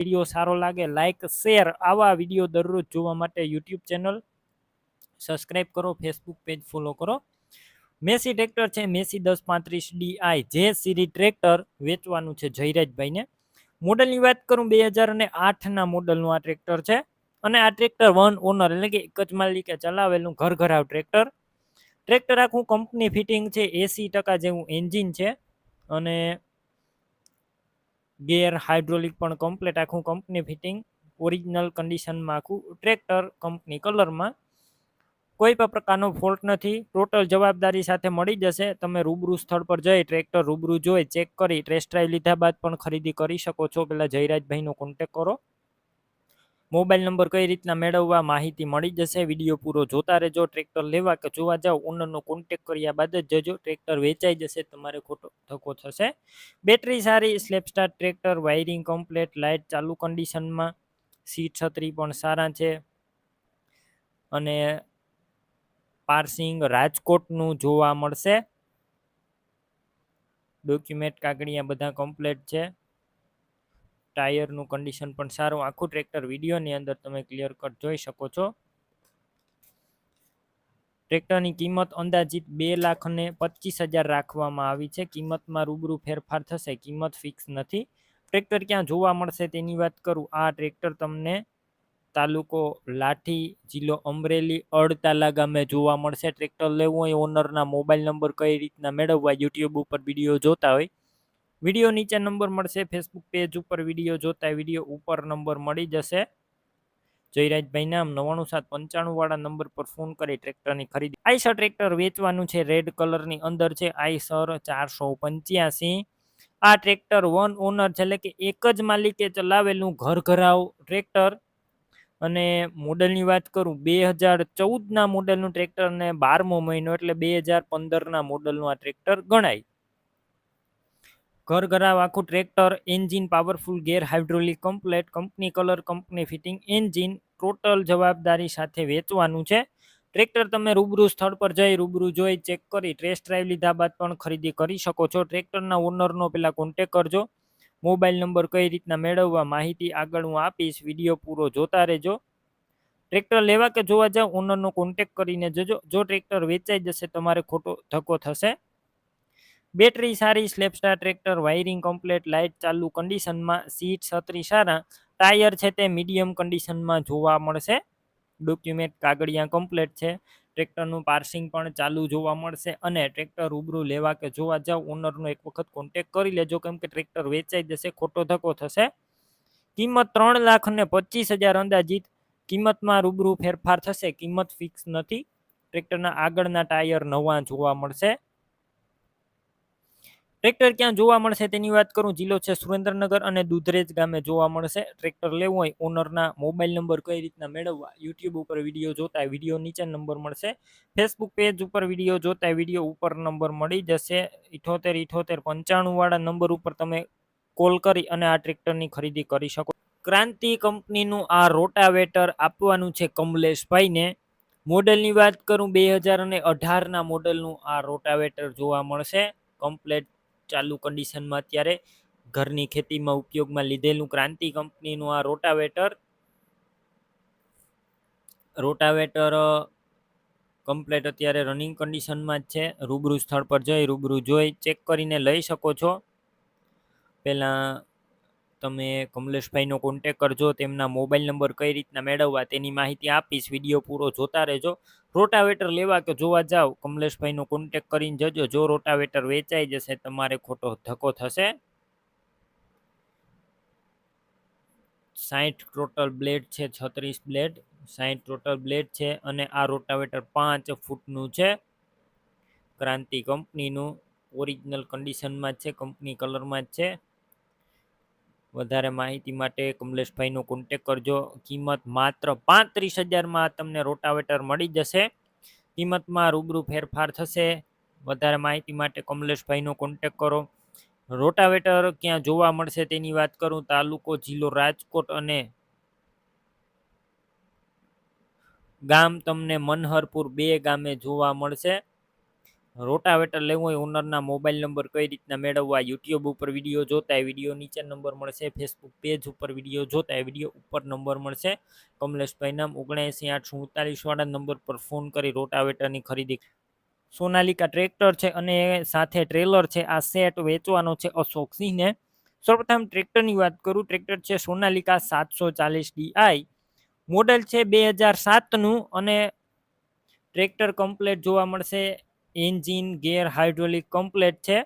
Video સારો લાગે like share આવા વીડિયો દરરોજ જોવા માટે યુટ્યુબ ચેનલ સબસ્ક્રાઇબ કરો ફેસબુક પેજ ફોલો કરો. મેસી ટ્રેક્ટર છે, મેસી દસ પાંત્રીસ ડીઆઈ જે સિરી ટ્રેક્ટર વેચવાનું છે જયરાજભાઈને. મોડલની વાત કરું, બે હજાર અને આઠના મોડલનું આ ટ્રેક્ટર છે. અને આ ટ્રેક્ટર વન ઓનર એટલે કે એક જ માલિકે ચલાવેલું ઘર ઘરાવ ટ્રેક્ટર. ટ્રેક્ટર આખું કંપની ફિટિંગ છે, એસી ટકા જેવું એન્જિન છે. અને ગેર હાઇડ્રોલિક પણ કમ્પ્લેટ આખું કંપની ફિટિંગ ઓરિજિનલ કન્ડિશનમાં આખું ટ્રેક્ટર કંપની કલરમાં કોઈ પણ પ્રકારનો ફોલ્ટ નથી. ટોટલ જવાબદારી સાથે મળી જશે. તમે રૂબરૂ સ્થળ પર જઈ ટ્રેક્ટર રૂબરૂ જોઈ ચેક કરી ટેસ્ટ ડ્રાઈવ લીધા બાદ પણ ખરીદી કરી શકો છો. પેલા જયરાજભાઈનો કોન્ટેક કરો. મોબાઈલ નંબર કઈ રીતના મેળવવા માહિતી મળી જશે? વીડિયો પૂરો જોતા રહેજો. ટ્રેક્ટર લેવા કે જોવા જાઓ ઓનરનો કોન્ટેક કર્યા બાદ જ જજો. ટ્રેક્ટર વેચાઈ જશે. તમારે ખોટો ધક્કો થશે. બેટરી સારી. Self start tractor. Wiring complete light ચાલુ કન્ડિશનમાં સીટ છત્રી પણ સારા છે. અને પાર્સિંગ રાજકોટનું જોવા મળશે. ડોક્યુમેન્ટ કાગળિયા બધા કમ્પ્લેટ છે. ટાયરનું કન્ડિશન પણ સારું. આખું ટ્રેક્ટર વિડીયોની અંદર તમે ક્લિયર કટ જોઈ શકો છો. ટ્રેક્ટરની કિંમત અંદાજિત બે લાખ અને પચીસ હજાર રાખવામાં આવી છે. કિંમતમાં રૂબરૂ ફેરફાર થશે. કિંમત ફિક્સ નથી. ટ્રેક્ટર ક્યાં જોવા મળશે તેની વાત કરું. આ ટ્રેક્ટર તમને તાલુકો લાઠી, જિલ્લો અમરેલી અડતાલા ગામે જોવા મળશે. ટ્રેક્ટર લેવું હોય ઓનરના મોબાઈલ નંબર કઈ રીતના મેળવવા યુટ્યુબ ઉપર વીડિયો જોતા હોય વીડિયો નીચે નંબર મળશે ફેસબુક પેજ ઉપર વીડિયો જોતા વીડિયો ઉપર નંબર મળી જશે. જયરાજભાઈ નામ નવાણું સાત પંચાણું વાળા નંબર પર ફોન કરી ટ્રેક્ટરની ખરીદી. આઈસર ટ્રેક્ટર વેચવાનું છે રેડ કલરની અંદર છે, આઈસર ચારસો પંચ્યાસી. આ ટ્રેક્ટર વન ઓનર છે, એટલે કે એક જ માલિકે ચલાવેલું ઘર ઘરાવ ટ્રેક્ટર. અને મોડલની વાત કરું, બે હજાર ચૌદના મોડલનું ટ્રેક્ટર ને બારમો મહિનો, એટલે બે હજાર પંદરના મોડલનું આ ટ્રેક્ટર ગણાય. ઘર ઘરાવ આખું tractor engine powerful gear hydraulic complete company colour company fitting engine total જવાબદારી સાથે વેચવાનું છે. ટ્રેક્ટર તમે રૂબરૂ સ્થળ પર જઈ, રૂબરૂ જોઈ ચેક કરી ટ્રેસ ડ્રાઈવ લીધા બાદ પણ ખરીદી કરી શકો છો. ટ્રેક્ટરના ઓનરનો પહેલાં કોન્ટેક કરજો. મોબાઈલ નંબર કઈ રીતના મેળવવા માહિતી આગળ હું આપીશ. વીડિયો પૂરો જોતા રહેજો. ટ્રેક્ટર લેવા કે જોવા જાવ ઓનરનો કોન્ટેક કરીને જજો. જો ટ્રેક્ટર વેચાઈ જશે, તમારે ખોટો ધક્કો થશે. બેટરી સારી, self start tractor, wiring complete, light ચાલુ કન્ડિશનમાં, સીટ છત્રી સારા, ટાયર છે તે મીડિયમ કન્ડિશનમાં જોવા મળશે. ડોક્યુમેન્ટ કાગળિયા કમ્પ્લેટ છે. ટ્રેક્ટરનું પાર્સિંગ પણ ચાલુ જોવા મળશે અને ટ્રેક્ટર રૂબરૂ લેવા કે જોવા જાવ ઓનરનો એક વખત કોન્ટેક કરી લેજો કેમ કે ટ્રેક્ટર વેચાઈ જશે, ખોટો ધક્કો થશે. કિંમત ત્રણ લાખ અને પચીસ હજાર અંદાજિત. કિંમતમાં રૂબરૂ ફેરફાર થશે, કિંમત ફિક્સ નથી. ટ્રેક્ટરના આગળના ટાયર નવા જોવા મળશે. ટ્રેક્ટર ક્યાં જોવા મળશે તેની વાત કરું? જિલ્લો છે સુરેન્દ્રનગર અને દુધરેજ ગામે જોવા મળશે. ટ્રેક્ટર લેવું હોય, ઓનરના મોબાઈલ નંબર કઈ રીતના મેળવવા યુટ્યુબ ઉપર વીડિયો જોતા વીડિયો નીચે નંબર મળશે. ફેસબુક પેજ ઉપર વીડિયો જોતા વીડિયો ઉપર નંબર મળી જશે. ઇઠોતેર ઇઠોતેર પંચાણુંવાળા નંબર ઉપર તમે કોલ કરી અને આ ટ્રેક્ટરની ખરીદી કરી શકો. ક્રાંતિ કંપનીનું આ રોટાવેટર આપવાનું છે કમલેશભાઈને. મોડેલની વાત કરું, બે હજાર અને અઢારના મોડેલનું આ રોટાવેટર જોવા મળશે. કમ્પ્લેટ ચાલુ કન્ડિશનમાં અત્યારે ઘરની ખેતીમાં ઉપયોગમાં લીધેલું ક્રાંતિ કંપનીનું આ રોટાવેટર. રોટાવેટર કમ્પ્લેટ અત્યારે રનિંગ કન્ડિશનમાં જ છે. રૂબરૂ સ્થળ પર જઈ, રૂબરૂ જોઈ ચેક કરીને લઈ શકો છો. પહેલાં તમે કમલેશભાઈનો કોન્ટેક કરજો, તેમના મોબાઈલ નંબર કઈ રીતના મેળવવા તેની માહિતી આપીશ વીડિયો પૂરો જોતા રહેજો. રોટાવેટર લેવા કે જોવા જાઓ કમલેશભાઈનો કોન્ટેક કરીને જજો. જો રોટાવેટર વેચાઈ જશે, તમારે ખોટો ધક્કો થશે. સાઠ ટોટલ બ્લેડ છે, છત્રીસ બ્લેડ સાઠ ટોટલ બ્લેડ છે અને આ રોટાવેટર પાંચ ફૂટનું છે. ક્રાંતિ કંપનીનું ઓરિજિનલ કન્ડિશનમાં જ છે, કંપની કલરમાં જ છે. વધારે માહિતી માટે કમલેશભાઈનો કોન્ટેક કરજો. કિંમત માત્ર પાંત્રીસ હજારમાં તમને રોટાવેટર મળી જશે. કિંમતમાં રૂબરૂ ફેરફાર થશે. વધારે માહિતી માટે કમલેશભાઈનો કોન્ટેક કરો. રોટાવેટર ક્યાં જોવા મળશે તેની વાત કરું. તાલુકો જિલ્લો રાજકોટ અને ગામ તમને મનહરપુર બે ગામે જોવા મળશે. રોટાવેટર લેવું હોય ઓનરના મોબાઈલ નંબર કઈ રીતના મેળવવા યુટ્યુબ ઉપર વીડિયો જોતા એ વીડિયો નીચે નંબર મળશે ફેસબુક પેજ ઉપર વીડિયો જોતા એ વીડિયો ઉપર નંબર મળશે. કમલેશભાઈ નામ ઓગણએંસી આઠસો સુડતાલીસ વાળા નંબર પર ફોન કરી રોટાવેટરની ખરીદી. સોનાલિકા ટ્રેક્ટર છે અને સાથે ટ્રેલર છે, આ સેટ વેચવાનો છે અશોક સિંહને. સૌપ્રથમ ટ્રેક્ટરની વાત કરું ટ્રેક્ટર છે સોનાલિકા સાતસો ચાલીસ ડીઆઈ મોડેલ છે બે હજાર સાતનું અને ટ્રેક્ટર કમ્પ્લેટ જોવા મળશે એન્જિન ગેર હાઇડ્રોલિક કમ્પ્લેટ છે.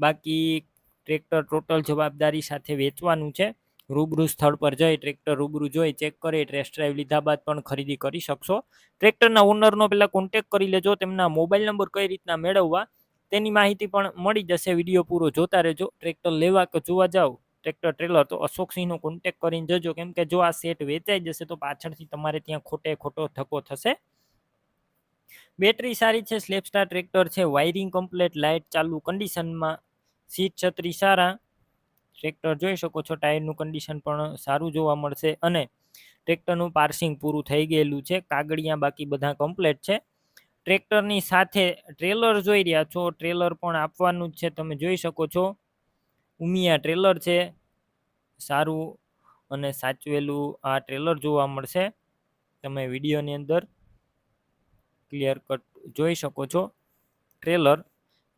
બાકી ટ્રેક્ટર ટોટલ જવાબદારી સાથે વેચવાનું છે. રૂબરૂ સ્થળ પર જઈ ટ્રેક્ટર રૂબરૂ જોઈ ચેક કરી, ટેસ્ટ ડ્રાઈવ લીધા બાદ પણ ખરીદી કરી શકશો. ટ્રેક્ટરના ઓનરનો પહેલાં કોન્ટેક કરી લેજો, તેમના મોબાઈલ નંબર કઈ રીતના મેળવવા તેની માહિતી પણ મળી જશે. વીડિયો પૂરો જોતા રહેજો. ટ્રેક્ટર લેવા કે જોવા જાઓ, ટ્રેક્ટર ટ્રેલર, તો અશોકસિંહનો કોન્ટેક કરીને જજો. કેમ કે જો આ સેટ વેચાઈ જશે, તો પાછળથી તમારે ત્યાં ખોટે ખોટો ધક્કો થશે. બેટરી સારી છે સ્લેપસ્ટાર ટ્રેક્ટર છે, વાયરિંગ કમ્પ્લેટ, લાઇટ ચાલુ કન્ડિશનમાં સીટ છત્રી સારા. ટ્રેક્ટર જોઈ શકો છો, ટાયરનું કન્ડિશન પણ સારું જોવા મળશે અને ટ્રેક્ટરનું પાર્સિંગ પૂરું થઈ ગયેલું છે, કાગળિયા બાકી બધા કમ્પ્લેટ છે. ટ્રેક્ટરની સાથે ટ્રેલર જોઈ રહ્યા છો, ટ્રેલર પણ આપવાનું જ છે, તમે જોઈ શકો છો. ઉમિયા ટ્રેલર છે, સારું અને સાચવેલું આ ટ્રેલર જોવા મળશે. તમે વિડીયોની અંદર ક્લિયર કટ જોઈ શકો છો. ટ્રેલર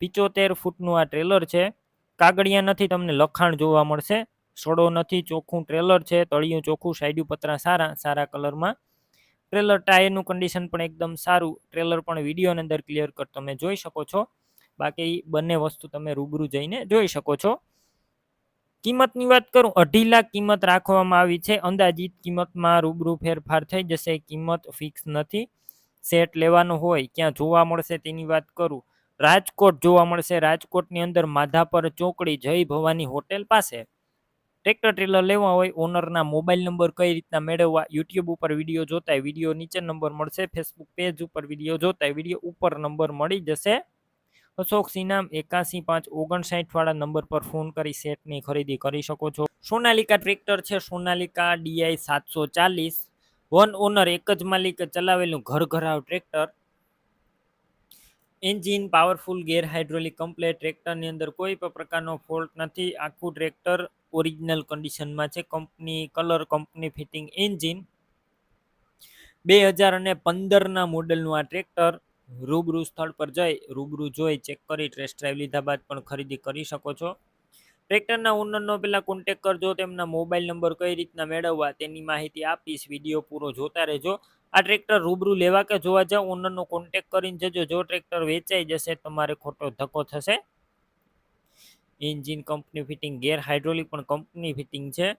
પિચોતેર ફૂટનું આ ટ્રેલર છે. કાગળિયા નથી તમને લખાણ જોવા મળશે. સડો નથી, ચોખ્ખું ટ્રેલર છે. તળિયું ચોખ્ખું, સાઈડ પતરા સારા સારા કલરમાં. ટ્રેલર ટાયરનું કન્ડિશન પણ એકદમ સારું. ટ્રેલર પણ વિડીયોની અંદર ક્લિયર કટ તમે જોઈ શકો છો. બાકી બંને વસ્તુ તમે રૂબરૂ જઈને જોઈ શકો છો. કિંમતની વાત કરું, અઢી લાખ કિંમત રાખવામાં આવી છે. અંદાજિત કિંમતમાં રૂબરૂ ફેરફાર થઈ જશે. કિંમત ફિક્સ નથી. સેટ લેવાનો હોય, ક્યાં જોવા મળશે તેની વાત કરું. રાજકોટ જોવા મળશે. રાજકોટની અંદર માધાપર ચોકડી જય ભવાની હોટેલ પાસે. ટ્રેક્ટર ટ્રેલર લેવા હોય, ઓનરના મોબાઈલ નંબર કઈ રીતના મેળવવા, યુટ્યુબ ઉપર વીડિયો જોતા વીડિયો નીચે નંબર મળશે, ફેસબુક પેજ ઉપર વીડિયો જોતા વીડિયો ઉપર નંબર મળી જશે. અશોક સિનામ એકાસી પાંચ ઓગણસાઠ વાળા નંબર પર ફોન કરી સેટની ખરીદી કરી શકો છો. સોનાલિકા ટ્રેક્ટર છે. સોનાલિકા ડીઆઈ સાતસો ચાલીસ. વન ઓનર એક જ માલિકે ચલાવેલું ઘર ઘરાવ tractor. Engine powerful, gear hydraulic, complete ટ્રેક્ટરની અંદર કોઈ પણ પ્રકારનો ફોલ્ટ નથી. આખું ટ્રેક્ટર ઓરિજિનલ કન્ડિશનમાં છે. Company colour, company fitting engine. બે હજાર અને પંદરના મોડલનું આ ટ્રેક્ટર રૂબરૂ સ્થળ પર જઈ, રૂબરૂ જોઈ, ચેક કરી, ટેસ્ટ ડ્રાઈવ લીધા બાદ પણ ખરીદી કરી શકો છો. ટ્રેક્ટરના ઓનરનો પહેલાં કોન્ટેક કરજો, તેમના મોબાઈલ નંબર કઈ રીતના મેળવવા તેની માહિતી આપીશ. વીડિયો પૂરો જોતા રહેજો. આ ટ્રેક્ટર રૂબરૂ લેવા કે જોવા જાવ, ઓનરનો કોન્ટેક કરીને જજો. જો ટ્રેક્ટર વેચાઈ જશે, તમારે ખોટો ધક્કો થશે. Engine company fitting gear hydraulic પણ કંપની ફિટિંગ છે.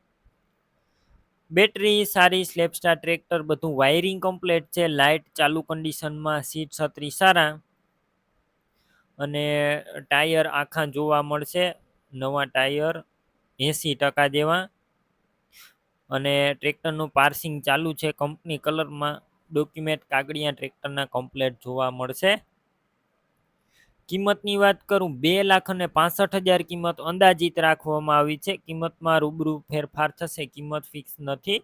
બેટરી સારી સ્લેપસ્ટાર ટ્રેક્ટર, બધું વાયરિંગ કમ્પ્લેટ છે. લાઇટ ચાલુ કન્ડિશનમાં સીટ છત્રી સારા. અને ટાયર આખા જોવા મળશે. નવા ટાયર એંસી ટકા જેવા અને ટ્રેક્ટરનું પાર્સિંગ ચાલુ છે. કંપની કલરમાં ડોક્યુમેન્ટ કાગળિયા ટ્રેક્ટરના કમ્પ્લેટ જોવા મળશે. કિંમતની વાત કરું, બે લાખ અને પાસઠ હજાર કિંમત અંદાજિત રાખવામાં આવી છે. કિંમતમાં રૂબરૂ ફેરફાર થશે, કિંમત ફિક્સ નથી.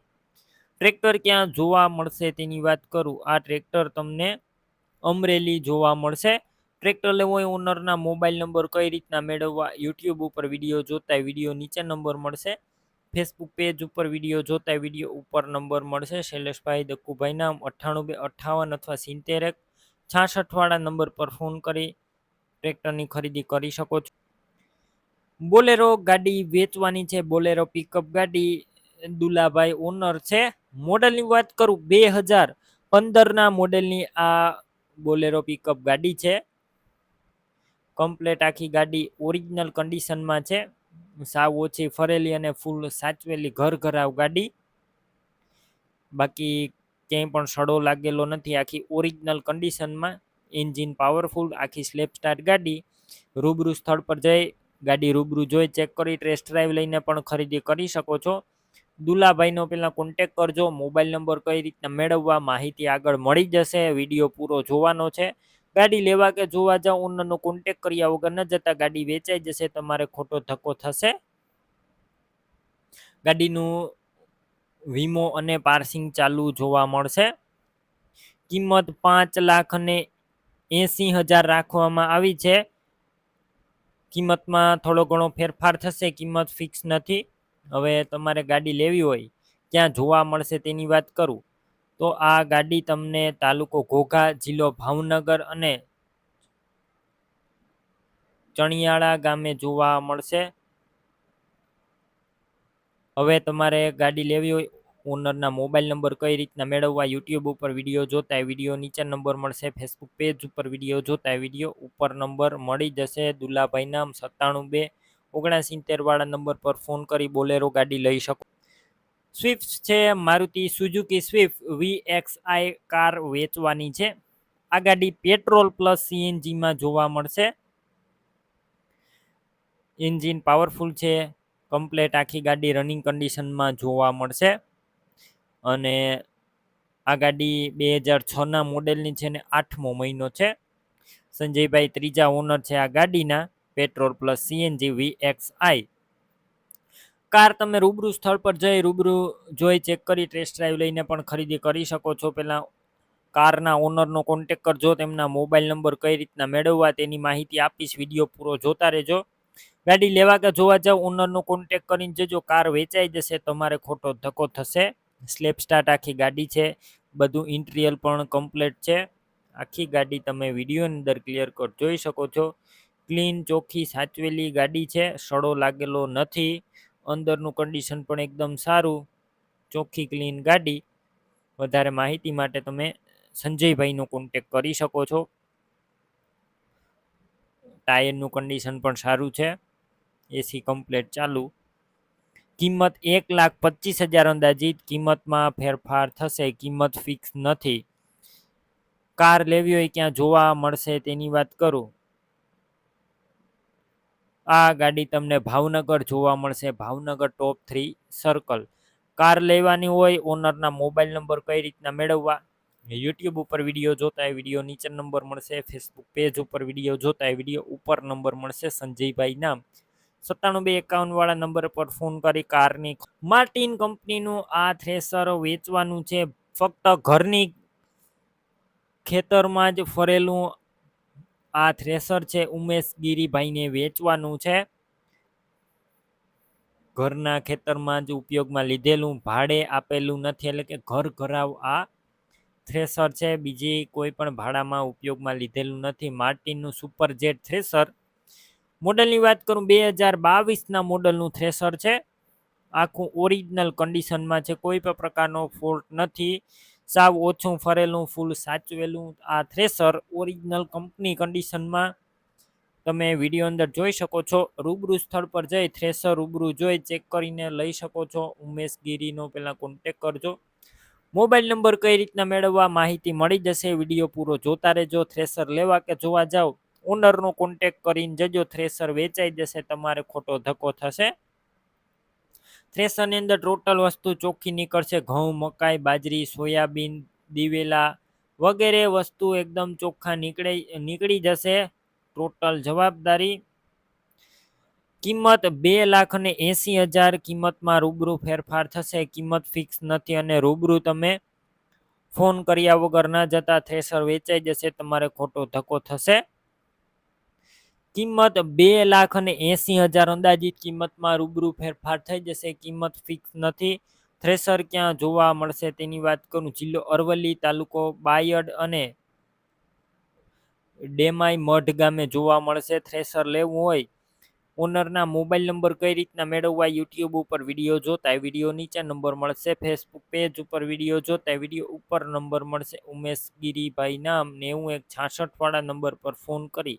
ટ્રેક્ટર ક્યાં જોવા મળશે તેની વાત કરું, આ ટ્રેક્ટર તમને અમરેલી જોવા મળશે. ટ્રેક્ટર લેવો હોય ઓનરના મોબાઈલ નંબર કઈ રીતના મેળવવા યુટ્યુબ ઉપર વીડિયો જોતા વીડિયો નીચે નંબર મળશે. ફેસબુક પેજ ઉપર વીડિયો જોતા વીડિયો ઉપર નંબર મળશે. શૈલેષભાઈ દક્કુભાઈ નામ અઠ્ઠાણું બે, અઠ્ઠાવન અથવા સિત્તેર એક છાસઠવાળા નંબર પર ફોન કરી ટ્રેક્ટરની ખરીદી કરી શકો છો. બોલેરો ગાડી વેચવાની છે, બોલેરો પિકઅપ ગાડી. દુલાભાઈ ઓનર છે. મોડલની વાત કરું, બે હજાર પંદરના મોડેલની આ બોલેરો પિકઅપ ગાડી છે. કમ્પ્લેટ આખી ગાડી ઓરિજિનલ કન્ડિશનમાં છે. સાવ ઓછી ફરેલી અને ફૂલ સાચવેલી ઘર ઘરાવ ગાડી. બાકી ક્યાંય પણ સડો લાગેલો નથી આખી ઓરિજિનલ કન્ડિશનમાં. એન્જિન પાવરફુલ, આખી સ્લેપ સ્ટાર્ટ ગાડી. રૂબરૂ સ્થળ પર જઈ ગાડી રૂબરૂ જોઈ, ચેક કરી, ટેસ્ટ ડ્રાઈવ લઈને પણ ખરીદી કરી શકો છો. દુલાભાઈનો પહેલાં કોન્ટેક કરજો, મોબાઈલ નંબર કઈ રીતના મેળવવા, માહિતી આગળ મળી જશે, વીડિયો પૂરો જોવાનો છે. ગાડી લેવા કે જોવા જાઓ ઓનરનો કોન્ટેક કર્યા વગર ન જતા ગાડી વેચાઈ જશે, તમારે ખોટો ધક્કો થશે. ગાડીનું વીમો અને પાર્સિંગ ચાલુ જોવા મળશે. કિંમત પાંચ લાખ અને એંસી હજાર રાખવામાં આવી છે. કિંમતમાં થોડો ઘણો ફેરફાર થશે, કિંમત ફિક્સ નથી. હવે તમારે ગાડી લેવી હોય, ક્યાં જોવા મળશે તેની વાત કરું. તો આ ગાડી તમને તાલુકો ઘોઘા, જિલ્લો ભાવનગર અને ચણિયાળા ગામે જોવા મળશે. હવે તમારે ગાડી લેવી હોય, ઓનરના મોબાઈલ નંબર કઈ રીતના મેળવવા, યુટ્યુબ ઉપર વીડિયો જોતા વીડિયો નીચે નંબર મળશે, ફેસબુક પેજ ઉપર વીડિયો જોતા વીડિયો ઉપર નંબર મળી જશે. દુલાભાઈ નામ સત્તાણું બે ઓગણસિત્તેર વાળા નંબર પર ફોન કરી બોલેરો ગાડી લઈ શકો. સ્વિફ્ટ છે, Maruti Suzuki Swift V X I car વેચવાની છે. આ ગાડી પેટ્રોલ પ્લસ સીએનજીમાં જોવા મળશે. એન્જિન પાવરફુલ છે કમ્પ્લેટ આખી ગાડી રનિંગ કન્ડિશનમાં જોવા મળશે. અને આ ગાડી બે હજાર છના મોડેલની છે ને આઠમો મહિનો છે. સંજયભાઈ ત્રીજા ઓનર છે આ ગાડીના, petrol plus CNG V X I car તમે રૂબરૂ સ્થળ પર જઈ રૂબરૂ જોઈ ચેક કરી ટેસ્ટ ડ્રાઈવ લઈને પણ ખરીદી કરી શકો છો. પહેલાં કારના ઓનરનો કોન્ટેક કરજો, તેમના મોબાઈલ નંબર કઈ રીતના મેળવવા તેની માહિતી આપીશ. વીડિયો પૂરો જોતા રહેજો. ગાડી લેવા કે જોવા જાવ ઓનરનો કોન્ટેક કરીને જજો. કાર વેચાઈ જશે, તમારે ખોટો ધક્કો થશે. સ્લેપ સ્ટાર્ટ આખી ગાડી છે. બધું ઇન્ટિરિયર પણ કમ્પ્લીટ છે. આખી ગાડી તમે વિડીયોની અંદર ક્લિયર કટ જોઈ શકો છો. ક્લીન ચોખ્ખી, સાચવેલી ગાડી છે. સડો લાગેલો નથી. અંદરનું કન્ડિશન પણ એકદમ સારું, ચોખ્ખી ક્લીન ગાડી. વધારે માહિતી માટે તમે સંજયભાઈનો કોન્ટેક કરી શકો છો. ટાયરનું કન્ડિશન પણ સારું છે. એસી કમ્પ્લેટ ચાલુ. કિંમત એક લાખ પચીસ હજાર અંદાજિત. કિંમતમાં ફેરફાર થશે. કિંમત ફિક્સ નથી. કાર લેવી હોય ક્યાં જોવા મળશે તેની વાત કરું. આ ગાડી તમને ભાવનગર જોવા મળશે. Bhavnagar top three circle car લેવાની હોય ઓનરના મોબાઈલ નંબર કઈ રીતના મેળવવા? યુટ્યુબ ઉપર વીડિયો જોતા એ વીડિયો નીચે નંબર મળશે. ફેસબુક પેજ ઉપર વીડિયો જોતા એ વીડિયો ઉપર નંબર મળશે. સંજયભાઈ નામ. સત્તાણું બે એકાવન વાળા નંબર પર ફોન કરી કારની. માર્ટિન કંપનીનું આ થ્રેસર વેચવાનું છે. ફક્ત ઘરની ખેતરમાં જ ફરેલું આ થ્રેસર છે ઉમેશ ગીરીભાઈને વેચવાનું છે. ઘરના ખેતરમાં જ ઉપયોગમાં લીધેલું, ભાડે આપેલું નથી, એટલે કે ઘર ઘરાવ આ થ્રેસર છે. બીજી કોઈ પણ ભાડામાં ઉપયોગમાં લીધેલું નથી. માર્ટિનનું સુપર જેટ થ્રેસર. મોડલની વાત કરું, બે હજાર બાવીસના મોડલનું થ્રેસર છે. આખું ઓરિજિનલ કન્ડિશનમાં છે. કોઈ પણ પ્રકારનો ફોલ્ટ નથી. સાવ ઓછું ફરેલું, ફૂલ સાચવેલું. આ થ્રેસર ઓરિજિનલ કંપની કન્ડિશનમાં તમે વીડિયો અંદર જોઈ શકો છો. રૂબરૂ સ્થળ પર જઈ થ્રેસર રૂબરૂ જોઈ ચેક કરીને લઈ શકો છો. ઉમેશ ગીરીનો પહેલાં કોન્ટેક કરજો. મોબાઈલ નંબર કઈ રીતના મેળવવા માહિતી મળી જશે વીડિયો પૂરો જોતા રહેજો. થ્રેસર લેવા કે જોવા જાઓ. ઓનરનો કોન્ટેક કરીને જજો. થ્રેસર વેચાઈ જશે, તમારે ખોટો ધક્કો થશે. થ્રેસરની અંદર ટોટલ વસ્તુ ચોખ્ખી નીકળશે. ઘઉં, મકાઈ, બાજરી, સોયાબીન, દિવેલા વગેરે વસ્તુ એકદમ ચોખ્ખા નીકળે, નીકળી જશે. ટોટલ જવાબદારી કિંમત બે લાખ અને એંસી હજાર કિંમતમાં રૂબરૂ ફેરફાર થશે. કિંમત ફિક્સ નથી અને રૂબરૂ તમે ફોન કર્યા વગર ના જતા થ્રેસર વેચાઈ જશે. તમારે ખોટો ધક્કો થશે. કિંમત બે લાખ અને એંસી હજાર અંદાજિત કિંમતમાં રૂબરૂ ફેરફાર થઈ જશે. કિંમત ફિક્સ નથી. થ્રેસર ક્યાં જોવા મળશે તેની વાત કરું. જિલ્લો અરવલ્લી તાલુકો બાયડ અને ડેમાઈ મઢ ગામે જોવા મળશે થ્રેસર લેવું હોય. ઓનરના મોબાઈલ નંબર કઈ રીતના મેળવવા યુટ્યુબ ઉપર વીડિયો જોતા વીડિયો નીચે નંબર મળશે. ફેસબુક પેજ ઉપર વીડિયો જોતા વીડિયો ઉપર નંબર મળશે. ઉમેશ ગીરીભાઈ નામ નેવું એક છાસઠવાળા નંબર પર ફોન કરી